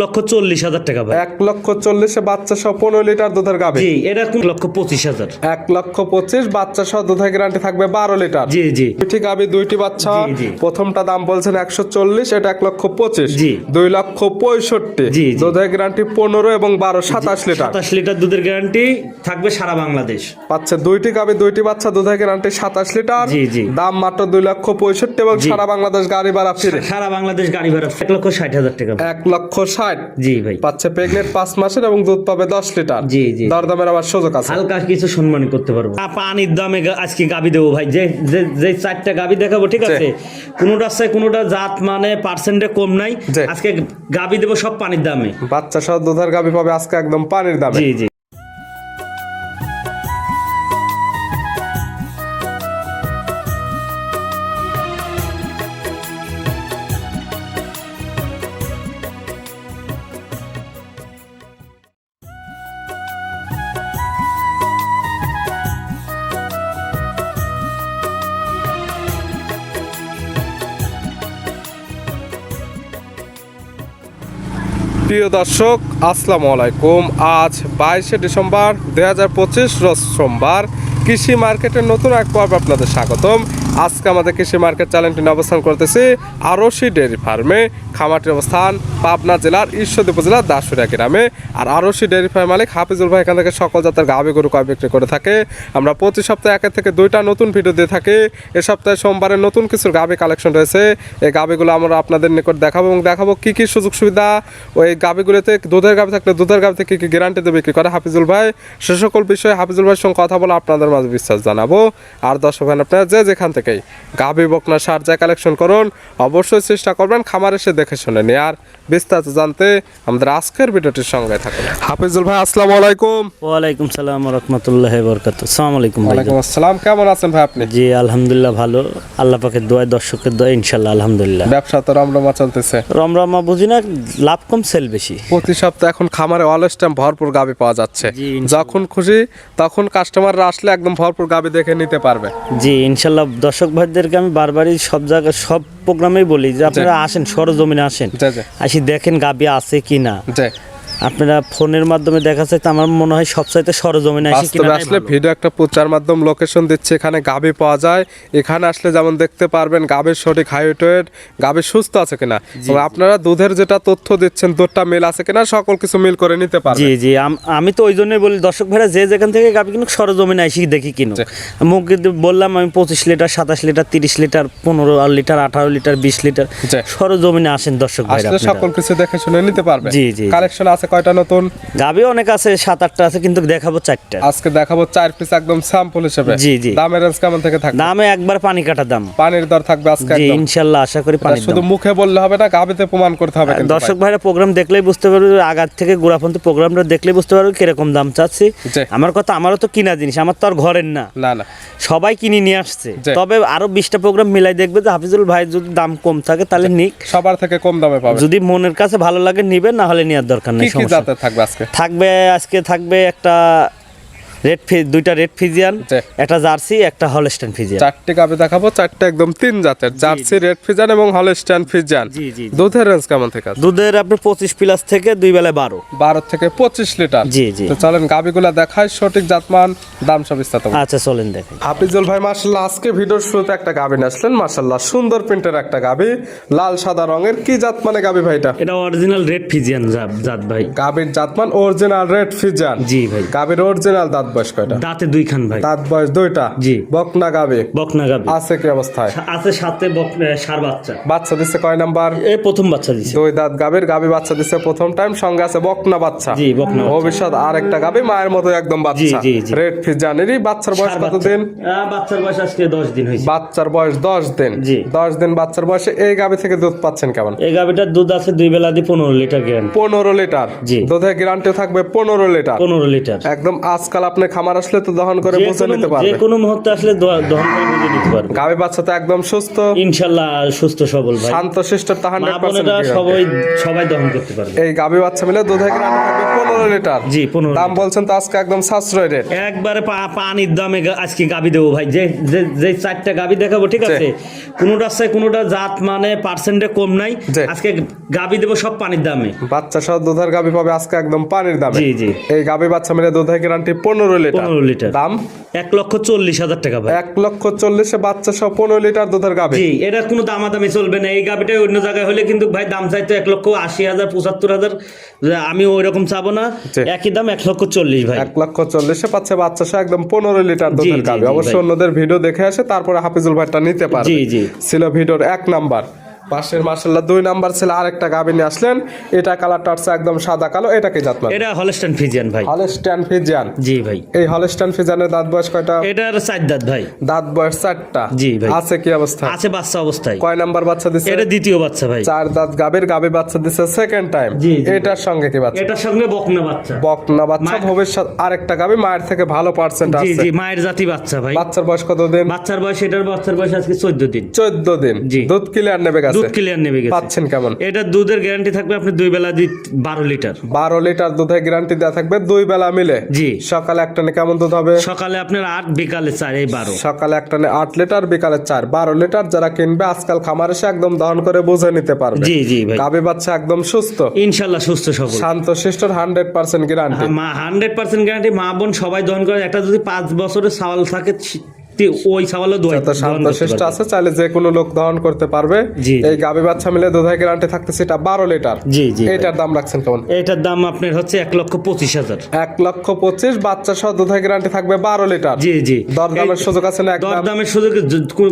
লক্ষ চল্লিশ হাজার টাকা ভাই। এক লক্ষ চল্লিশে বাচ্চা সহ পনেরো লিটার দুধের গাবে জি এটা কোন লক্ষ পঁচিশ হাজার। এক লক্ষ পঁচিশ বাচ্চা সহ দুধের গ্যারান্টি থাকবে বারো লিটার। জি জি। দুইটি গাবি দুইটি বাচ্চা। প্রথমটা দাম বলছেন একশো চল্লিশ এটা এক লক্ষ পঁচিশ। জি। দুই লক্ষ পঁয়ষট্টি। জি। দুধের গ্যারান্টি পনেরো এবং বারো সাতাশ লিটার। সাতাশ লিটার দুধের গ্যারান্টি থাকবে সারা বাংলাদেশ। পাচ্ছে দুইটি গাবি দুইটি বাচ্চা দুধের গ্যারান্টি সাতাশ লিটার। জি, জি। দাম মাত্র দুই লক্ষ পঁয়ষট্টি এবং সারা বাংলাদেশ গাড়ি ভাড়া ফিরে। সারা বাংলাদেশ গাড়ি ভাড়া এক লক্ষ ষাট হাজার টাকা। এক লক্ষ ষাট। জি ভাই। প্রেগনেন্ট পাঁচ মাসের এবং দুধ পাবে দশ লিটার। জি, জি। দরদামের আবার সুযোগ আছে। হালকা কিছু সম্মান করতে পারব। পানির দামে আজকে গাবি দেবো ভাই। যে যে যে চারটা গাবি দেখাবো ঠিক আছে? কোনোটা আছে কোনোটা জাত মানে পার্সেন্টে কম নাই। আজকে গাবি দেবো সব পানির দামে। বাচ্চা সহ দুধের গাবি পাবে আজকে একদম পানির দামে। জি জি। প্রিয় দর্শক, আসসালামু আলাইকুম। আজ বাইশে ডিসেম্বর দু হাজার পঁচিশ সোমবার কৃষি মার্কেটের নতুন এক পর্ব আপনাদের স্বাগতম। আজকে আমাদের কৃষি মার্কেট চ্যানেলটি অবস্থান করতেছি আরশি ডেয়ারি ফার্মে খামারটির অবস্থান পাবনা জেলার ঈশ্বরদী উপজেলার দাসুরিয়া গ্রামে। আর আরশি ডেয়ারি ফার্ম মালিক হাফিজুল ভাই এখান থেকে সকল জাতের গাভি গরু কয় বিক্রি করে থাকে। আমরা প্রতি সপ্তাহে একের থেকে দুইটা নতুন ভিডিও দিয়ে থাকি। এ সপ্তাহে সোমবারে নতুন কিছু গাভি কালেকশন রয়েছে। এই গাভিগুলো আমরা আপনাদের নিকট দেখাবো এবং দেখাবো কি কি সুযোগ সুবিধা। ওই গাভিগুলোতে দুধের গাভি থাকলে দুধের গাভিতে কি কী গ্যারান্টি দেবে বিক্রি করে হাফিজুল ভাই। সে সকল বিষয়ে হাফিজুল ভাইয়ের সঙ্গে কথা বলে আপনাদের মাঝে বিশ্বাস জানাব। আর দর্শক ভাই আপনারা যে যেখান থেকেই। গাভি বকনা সার যা কালেকশন করুন, অবশ্যই চেষ্টা করবেন খামার এসে দেখে শুনে নেয়ার। বিস্তারিত জানতে আমাদের আজকের ভিডিওটির সঙ্গে থাকুন। হাফিজুল ভাই আসসালামু আলাইকুম। ওয়ালাইকুম সালাম রহমতুল্লাহ বরকাত সালাম আলাইকুম ওয়ালাইকুম আসসালাম কেমন আছেন ভাই আপনি? জি আলহামদুলিল্লাহ ভালো। আল্লাহ পাকের দোয়ায় দর্শকের দোয়া ইনশাল্লাহ আলহামদুলিল্লাহ। ব্যবসা তো রমরমা চলতেছে। রমরমা বুঝি না লাভ কম সেল বেশি। প্রতি সপ্তাহে এখন খামারে অলওয়েজ টাইম ভরপুর গাবি পাওয়া যাচ্ছে। যখন খুশি তখন কাস্টমাররা আসলে একদম ভরপুর গাবি দেখে নিতে পারবে। জি ইনশাআল্লাহ দর্শক ভাইদেরকে আমি বারবারই সব জায়গায় সব প্রোগ্রামেই বলি যে আপনারা আসেন সরজমিনে আসেন। আসি দেখেন গাবি আছে কি না আপনারা ফোনের মাধ্যমে দেখা চাইতে আমার মনে হয় সবচাইতে সরজমিনে আসি বাস্তবে কিনা আসলে ভিডিও একটা প্রচার মাধ্যম লোকেশন দিচ্ছে এখানে গাবি পাওয়া যায়। এখানে আসলে যেমন দেখতে পারবেন গাবির সঠিক হাইট ওয়েট গাবি সুস্থ আছে কিনা। এবং আপনারা দুধের যেটা তথ্য দিচ্ছেন দুধটা মিল আছে কিনা সকল কিছু মিল করে নিতে জি পারবেন। জি আম- আমি তো ওই জন্যই বলি দর্শক ভাইরা যে যেখান থেকে গাবি কিনুক সরজমিনে আসি দেখি কিনুক। জি। মুখ কিন্তু বললাম আমি পঁচিশ লিটার সাতাশ লিটার তিরিশ লিটার পনেরো লিটার আঠারো লিটার বিশ লিটার জি। সরজমিনে আসেন দর্শক ভাইরা আসলে সকল কিছু দেখে শুনে নিতে পারবে জি, জি, জি। কালেকশন আছে কয়টা নতুন? গাবি অনেক আছে সাত আটটা আছে কিন্তু দেখাবো চারটা। আজকে দেখাবো চার পিস একদম স্যাম্পল হিসেবে। জি, জি। দামের রেঞ্জ কেমন থেকে থাকবে? দামে একবার পানি কাটা দাম। পানির দর থাকবে আজকে জি একদম। ইনশাল্লাহ আশা করি পানি শুধু মুখে বললে হবে না গাবিতে প্রমাণ করতে হবে কিন্তু দর্শক ভাইরা প্রোগ্রাম দেখলেই বুঝতে পারবে আগার থেকে গোড়াপন্ত প্রোগ্রামটা দেখলেই বুঝতে পারবে কীরকম দাম চাচ্ছি। আমার কথা আমারও তো কিনা জিনিস আমার তো আর ঘরের না। না না। সবাই কিনে নিয়ে আসছে। তবে আরও বিশটা প্রোগ্রাম মিলাই দেখবে যে হাফিজুল ভাই যদি দাম কম থাকে তাহলে নিক। সবার থেকে কম দামে পাবে। যদি মনের কাছে ভালো লাগে নিবে না হলে নেওয়ার দরকার নেই কি জাতের থাকবে আজকে? থাকবে আজকে থাকবে একটা রেড দুইটা রেড ফিজিয়ান একটা জার্সি একটা হলস্টেন ফিজিয়ান চারটে গাবে দেখাবো চারটে একদম তিন জাতের। জার্সি রেড ফিজান এবং হলস্টাইন ফিজান জি, জি, জি। দুধের রেঞ্জ কেমন থেকে আছে? দুধের আপনার পঁচিশ প্লাস থেকে দুই বেলায় বারো। বারো থেকে পঁচিশ লিটার জি, জি। তো চলেন গাবিগুলা দেখায় সঠিক জাতমান দাম সব বিস্তারিত আচ্ছা চলেন দেখেন। হাফিজুল ভাই মার্শাল্লাহ আজকে ভিডিওর শুরুতে একটা গাবি আসলেন। মার্শাল্লাহ সুন্দর প্রিন্টের একটা গাবি। লাল সাদা রঙের। কি জাত মানে গাবি ভাইটা এটা? অরিজিনাল রেড ফিজিয়ান জাত ভাই। গাবির জাতমান অরিজিনাল রেড ফিজিয়ান জি ভাই। গাবির অরিজিনাল দাঁত বয়স কয়টা? দাঁতে দুই খান ভাই। দাঁত বয়স দুইটা? জি। বকনা গাবি বকনা গাবি আছে কি অবস্থায়? আছে সাথে এ, বাচ্চা। বাচ্চা দিচ্ছে কয় নাম্বার? এ প্রথম বাচ্চা দিছে। দুই দাঁত গাবির গাবি বাচ্চা দিচ্ছে প্রথম টাইম সঙ্গে আছে বকনা বাচ্চা। জি, বকনা। ভবিষ্যৎ আর একটা গাবি মায়ের মতো একদম বাচ্চা। জি, জি। রেড ফিজানেরই বাচ্চার বয়স কত দিন? বাচ্চার বয়স আজকে দশ দিন হয়েছে। বাচ্চার বয়স দশ দিন। জি। দশ দিন বাচ্চার বয়সে এই গাবি থেকে দুধ পাচ্ছেন কেমন? এই গাবিটার দুধ আছে দুই বেলা দিয়ে পনেরো লিটার গ্যারান্টি। পনেরো লিটার। জি। দুধের গ্যারান্টি থাকবে পনেরো লিটার। পনেরো লিটার। একদম আজকাল আপনার আপনি খামার আসলে তো দহন করে বুঝে নিতে যে কোনো মুহূর্তে আসলে দহন করে বুঝে নিতে পারবে। গাভী বাচ্চা তো একদম সুস্থ। ইনশাল্লাহ সুস্থ সবল ভাই। শান্ত শিষ্ট তা মা হান্ড্রেড বোনেরা সবাই সবাই দহন করতে পারবে। এই গাভী বাচ্চা মিলে দুধে গ্রাম থাকবে পনেরো লিটার। জি পনেরো দাম বলছেন তো আজকে একদম সাশ্রয় রেট একবারে পানির দামে আজকে গাবি দেবো ভাই। যে যে চারটা গাবি দেখাবো ঠিক আছে? কোনোটা আছে কোনোটা জাত মানে পার্সেন্টে কম নাই। আজকে গাবি দেবো সব পানির দামে। বাচ্চা সহ দুধের গাবি পাবে আজকে একদম পানির দামে। জি, জি। এই গাভী বাচ্চা মিলে দুধের গ্যারান্টি পনেরো লিটার। পনেরো লিটার। দাম? এক লক্ষ চল্লিশ হাজার টাকা ভাই। এক লক্ষ চল্লিশে বাচ্চা সহ পনেরো লিটার দুধের গাভী। জি এটা কোনো দামাদামি চলবে না। এই গাবিটা অন্য জায়গায় হলে কিন্তু ভাই দাম চাইতো এক লক্ষ আশি হাজার পঁচাত্তর হাজার। আমি ওই রকম চাবো না। একই দাম এক লক্ষ চল্লিশ ভাই। এক লক্ষ চল্লিশে পাচ্ছে বাচ্চা সহ একদম পনেরো লিটার দুধের গাভী। জি, অবশ্যই অন্যদের ভিডিও দেখে আসে তারপরে হাফিজুল ভাইটা নিতে পারবে। জি জি। ছিল ভিডিওর এক নাম্বার। পাশের মার্শাল্লাহ দুই নাম্বার ছিল আরেকটা গাভী নিয়ে আসলেন। এটা কালারটা হচ্ছে একদম সাদা কালো এটা কি জাত মানে এটা হলস্টান ফিজিয়ান ভাই। হলস্টান ফিজিয়ান জি ভাই। এই হলস্টান ফিজিয়ানের দাঁত বয়স কয়টা? এটার চার দাঁত ভাই। দাঁত বয়স চারটা। জি ভাই। আছে কি অবস্থা? আছে বাচ্চা অবস্থায়। কয় নাম্বার বাচ্চা দিচ্ছে এটা দ্বিতীয় বাচ্চা ভাই। চার দাঁত গাভীর গাভী বাচ্চা দিচ্ছে সেকেন্ড টাইম। এটার সঙ্গে কি বাচ্চা? এটার সঙ্গে বকনা বাচ্চা। বকনা বাচ্চা ভবিষ্যৎ আরেকটা গাভী মায়ের থেকে ভালো পার্সেন্ট আছে। জি জি মায়ের জাতি বাচ্চা ভাই। বাচ্চার বয়স কত দিন বাচ্চার বয়স এটার বাচ্চার বয়স আজকে চোদ্দ দিন। চোদ্দ দিন। জি। দুধ ক্লিয়ার নেবে গেছে দুধ ক্লিয়ার নেবে গেছে। পাচ্ছেন কেমন? এটা দুধের গ্যারান্টি থাকবে আপনি দুই বেলা দি বারো লিটার। বারো লিটার দুধের গ্যারান্টি দেওয়া থাকবে দুই বেলা মিলে? জি। সকালে একটা নে কেমন দুধ হবে? সকালে আপনার আট বিকালে চার এই বারো। সকালে একটা নে আট লিটার বিকালে চার। বারো লিটার যারা কিনবে আজকাল খামার এসে একদম দহন করে বুঝে নিতে পারবে। জি জি ভাই। বাচ্চা একদম সুস্থ। ইনশাল্লাহ সুস্থ সবল। শান্ত শিষ্টর হান্ড্রেড পার্সেন্ট গ্যারান্টি মা হান্ড্রেড পার্সেন্ট গ্যারান্টি মা বোন সবাই দহন করে। একটা যদি পাঁচ বছরের সাওয়াল থাকে ওই আছে চাইলে যে কোনো লোক করতে পারবে। এই গাভী বাচ্চা মিলে দুধের গ্যারান্টি থাকতেছে এটা বারো লিটার। জি জি। এটার দাম রাখছেন কেমন? এটার দাম আপনার হচ্ছে এক লক্ষ পঁচিশ হাজার। এক লক্ষ পঁচিশ বাচ্চা সহ দুধের গ্যারান্টি থাকবে বারো লিটার। জি জি। দরদামের সুযোগ আছে না দরদামের সুযোগ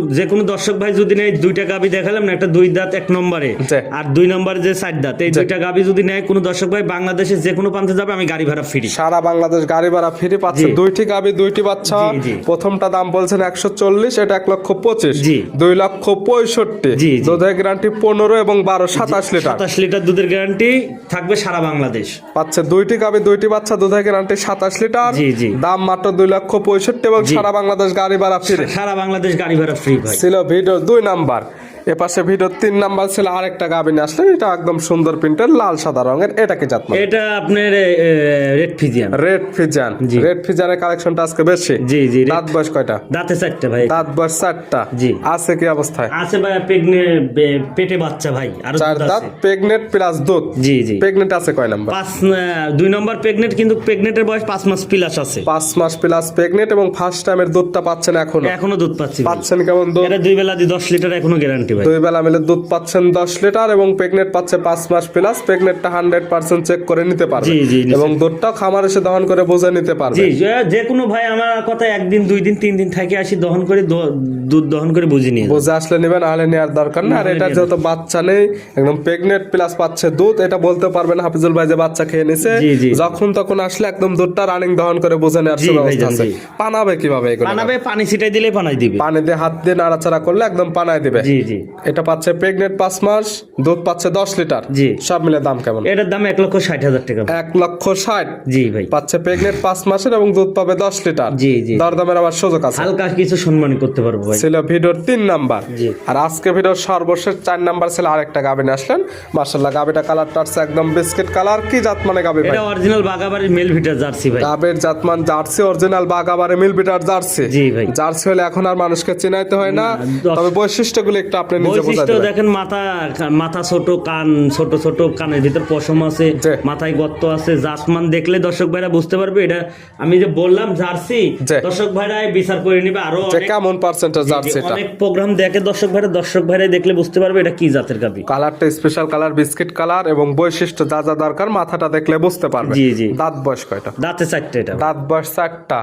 যে- কোনো দর্শক ভাই যদি নেয় দুইটা গাবি দেখালাম না একটা দুই দাঁত এক নম্বরে। আর দুই নম্বরে যে চার দাঁত এই দুইটা গাবি যদি নেয় কোনো দর্শক ভাই বাংলাদেশে যে কোনো প্রান্তে যাবে আমি গাড়ি ভাড়া ফ্রি সারা বাংলাদেশ গাড়ি ভাড়া ফ্রি পাচ্ছে। দুইটি গাবি দুইটি বাচ্চা। প্রথমটা দাম বলছেন একশো চল্লিশ এটা এক লক্ষ পঁচিশ। দুই লক্ষ পঁয়ষট্টি। দুধের গ্যারান্টি পনেরো এবং বারো সাতাশ লিটার। সাতাশ লিটার দুধের গ্যারান্টি থাকবে সারা বাংলাদেশ। পাচ্ছে দুইটি গাবি দুইটি বাচ্চা দুধের গ্যারান্টি সাতাশ লিটার। দাম মাত্র দুই লক্ষ পঁয়ষট্টি এবং সারা বাংলাদেশ গাড়ি ভাড়া ফ্রি সারা বাংলাদেশ গাড়ি ভাড়া ফ্রি ছিল ভিডিও দুই নাম্বার। এপাশে ভিডিও তিন নাম্বার ছিল আরেকটা গাবি নিয়ে আসলেন এটা একদম সুন্দর প্রিন্টের লাল সাদা রঙের এটা কি জাত এটা আপনার রেড ফিজিয়ান রেড ফিজান জি। রেড ফিজানের কালেকশনটা আজকে বেশি। জি জি দাঁত বয়স কয়টা? দাঁতে চারটে ভাই। দাঁত বয়স চারটা। জি। আছে কি অবস্থায়? আছে ভাই পেগনে বে- পেটে বাচ্চা ভাই আর চার দাঁত প্রেগনেন্ট প্লাস দুধ। জি জি। প্রেগনেন্ট আছে কয় নাম্বার? পাঁচ দুই নম্বর প্রেগনেন্ট কিন্তু প্রেগনেন্টের বয়স পাঁচ মাস প্লাস আছে। পাঁচ মাস প্লাস প্রেগনেন্ট এবং ফার্স্ট টাইমের দুধটা পাচ্ছেন এখনও। এখনও দুধ পাচ্ছি পাচ্ছেন কেমন দুধ? এটা দুই বেলা দিয়ে দশ লিটার এখনও গ্যারান্টি ভাই দুই বেলা মিলে দুধ পাচ্ছেন দশ লিটার এবং প্রেগনেন্ট পাচ্ছে পাঁচ মাস প্লাস প্রেগনেন্টটা হান্ড্রেড পার্সেন্ট চেক করে নিতে পারবে। জি, জি, এবং দুধটাও খামার এসে দহন করে বুঝে নিতে পারবে। জি যে- কোনো ভাই আমার কথা একদিন দুই দিন তিন দিন থাকে আসি দহন করে দুধ দহন করে বুঝে নিয়ে। বুঝে আসলে নেবেন নাহলে নেওয়ার দরকার না। আর এটা যেহেতু বাচ্চা নেই একদম প্রেগনেন্ট প্লাস পাচ্ছে দুধ এটা বলতে পারবেন হাফিজুল ভাই যে বাচ্চা খেয়ে নিছে। যখন তখন আসলে একদম দুধটা রানিং দহন করে বুঝে নেওয়ার ভাইজান, আছে। পানাবে কীভাবে এগুলো? বানাবে পানি ছিটাই দিলে পানাই দিবে। পানি দিয়ে হাত দিয়ে নাড়াচাড়া করলে একদম পানায় দিবে। জি জি। এটা পাচ্ছে প্রেগনেন্ট পাঁচ মাস দুধ পাচ্ছে দশ লিটার। জি। সব মিলে দাম কেমন? এটার দাম এক লক্ষ ষাট হাজার টাকা। এক লক্ষ ষাট। জি ভাই। পাচ্ছে প্রেগনেন্ট পাঁচ মাসের এবং দুধ পাবে দশ লিটার। জি, জি। দরদামের আবার সুযোগ আছে। হালকা কিছু সম্মান করতে পারব ভাই। ছিল ভিডিওর তিন নাম্বার। জি। আর আজকে ভিডিওর সর্বশেষ চার নাম্বার ছিল আরেকটা গাবিনে আসলেন। মার্শাল্লাহ গাবিটা কালারটা আসছে একদম বিস্কিট কালার কি জাত মানে গাবি ভাই? এটা অরিজিনাল বাগাবাড়ির মেল ভিটার জার্সি ভাই। গাবের জাতমান জার্সি অরিজিনাল বাগাবারে মিল বিটার জার্সি জি ভাই। জার্সি হলে এখন আর মানুষকে চিনাইতে হয় না। তবে বৈশিষ্ট্যগুলো একটু আপনি বৈশিষ্ট্য দেখেন মাথা মাথা ছোট কান ছোট ছোট কানের ভিতর পশম আছে মাথায় গর্ত আছে জাতমান দেখলে দর্শক ভাইরা বুঝতে পারবে। এটা আমি যে বললাম জার্সি দর্শক ভাইরা বিচার করে নিবে। আরও কেমন পার্সেন্টেজ জার্সি এটা? অনেক প্রোগ্রাম দেখে দর্শক ভাইরা দর্শক ভাইরা দেখলে বুঝতে পারবে এটা কি জাতের গাবি। কালারটা স্পেশাল কালার বিস্কিট কালার এবং বৈশিষ্ট্য যা যা দরকার মাথাটা দেখলে বুঝতে পারবে। জি, জি। দাঁত বয়স কয়টা? দাঁতে চারটে এটা। দাঁত বয়স চারটা।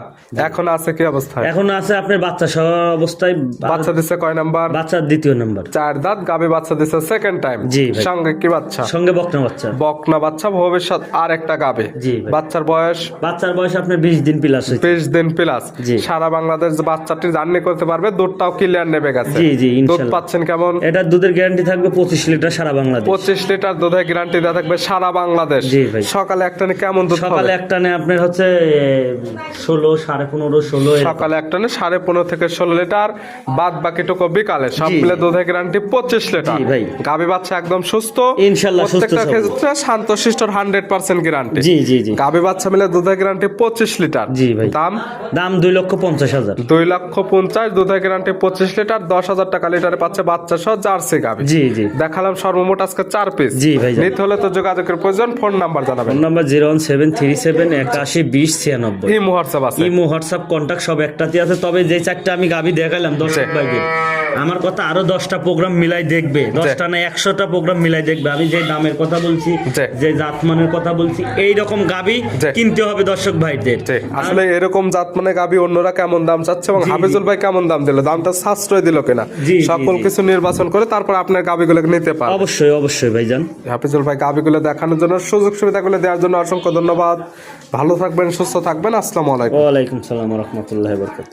এখন আছে কি অবস্থায়? এখন আছে আপনার বাচ্চা সহ অবস্থায় বাচ্চা দিচ্ছে কয় নাম্বার? বাচ্চার দ্বিতীয় নম্বর। নাম্বার চার দাঁত গাবি বাচ্চা দিচ্ছে সেকেন্ড টাইম জি সঙ্গে কি বাচ্চা? সঙ্গে বকনা বাচ্চা। বকনা বাচ্চা ভবিষ্যৎ আর একটা গাবে জি বাচ্চার বয়স? বাচ্চার বয়স আপনার বিশ দিন প্লাস হয়েছে বিশ দিন প্লাস সারা বাংলাদেশ বাচ্চাটি জার্নি করতে পারবে দুধটাও ক্লিয়ার নেবে গেছে। জি, জি, দুধ পাচ্ছেন কেমন? এটার দুধের গ্যারান্টি থাকবে পঁচিশ লিটার সারা বাংলাদেশ। পঁচিশ লিটার দুধের গ্যারান্টি দেওয়া থাকবে সারা বাংলাদেশ। জি ভাই। সকালে একটানে কেমন দুধ সকালে একটানে আপনার হচ্ছে ষোলো সাড়ে পনেরো ষোলো এরকম। সকালে একটানে সাড়ে পনেরো থেকে ষোলো লিটার বাদ বাকিটুকু বিকালে। সব মিলে দুধের গ্যারান্টি পঁচিশ লিটার। ভাই। গাভী বাচ্চা একদম সুস্থ ইনশাল্লাহ প্রত্যেকটা ক্ষেত্রে শান্ত শিষ্টর হান্ড্রেড পার্সেন্ট গ্যারান্টি জি জি জি। গাভী বাচ্চা মিলে দুধের গ্যারান্টি পঁচিশ লিটার। জি ভাই। দাম? দাম দুই লক্ষ পঞ্চাশ হাজার। দুই লক্ষ পঞ্চাশ দুধের গ্যারান্টি পঁচিশ লিটার দশ হাজার টাকা লিটারে পাচ্ছে বাচ্চা সহ জার্সি গাভী। জি জি। দেখালাম সর্বমোট আজকে চার পিস জি ভাই। নিতে হলে তো যোগাযোগের প্রয়োজন ফোন নাম্বার জানাবেন। Phone number zero one seven three seven একাশি বিশ ছিয়ানব্বই। এই হোয়াটসঅ্যাপ আছে। ইমো হোয়াটসঅ্যাপ কন্ট্যাক্ট সব একটাতে আছে। তবে যে চারটা আমি গাবি দেখালাম দর্শক জি। ভাইকে আমার কথা আরও দশটা প্রোগ্রাম মিলাই দেখবে। দশটা না একশোটা প্রোগ্রাম মিলাই দেখবে। আমি যে দামের কথা বলছি যে জাতমানের কথা বলছি এই রকম গাবি কিনতে হবে দর্শক ভাইদের। আসলে এরকম জাত মানে গাবি অন্যরা কেমন দাম চাচ্ছে এবং হাফিজুল ভাই কেমন দাম দিল? দামটা সাশ্রয় দিল কিনা? সকল কিছু নির্বাচন করে তারপর আপনার গাবিগুলো নিতে পারে অবশ্যই অবশ্যই ভাইজান। হাফিজুল ভাই গাবিগুলো দেখানোর জন্য সুযোগ সুবিধাগুলো দেওয়ার জন্য অসংখ্য ধন্যবাদ। ভালো থাকবেন সুস্থ থাকবেন। আসসালামু আলাইকুম। ওয়ালাইকুম সালাম রহমতুল্লাহ বরকাত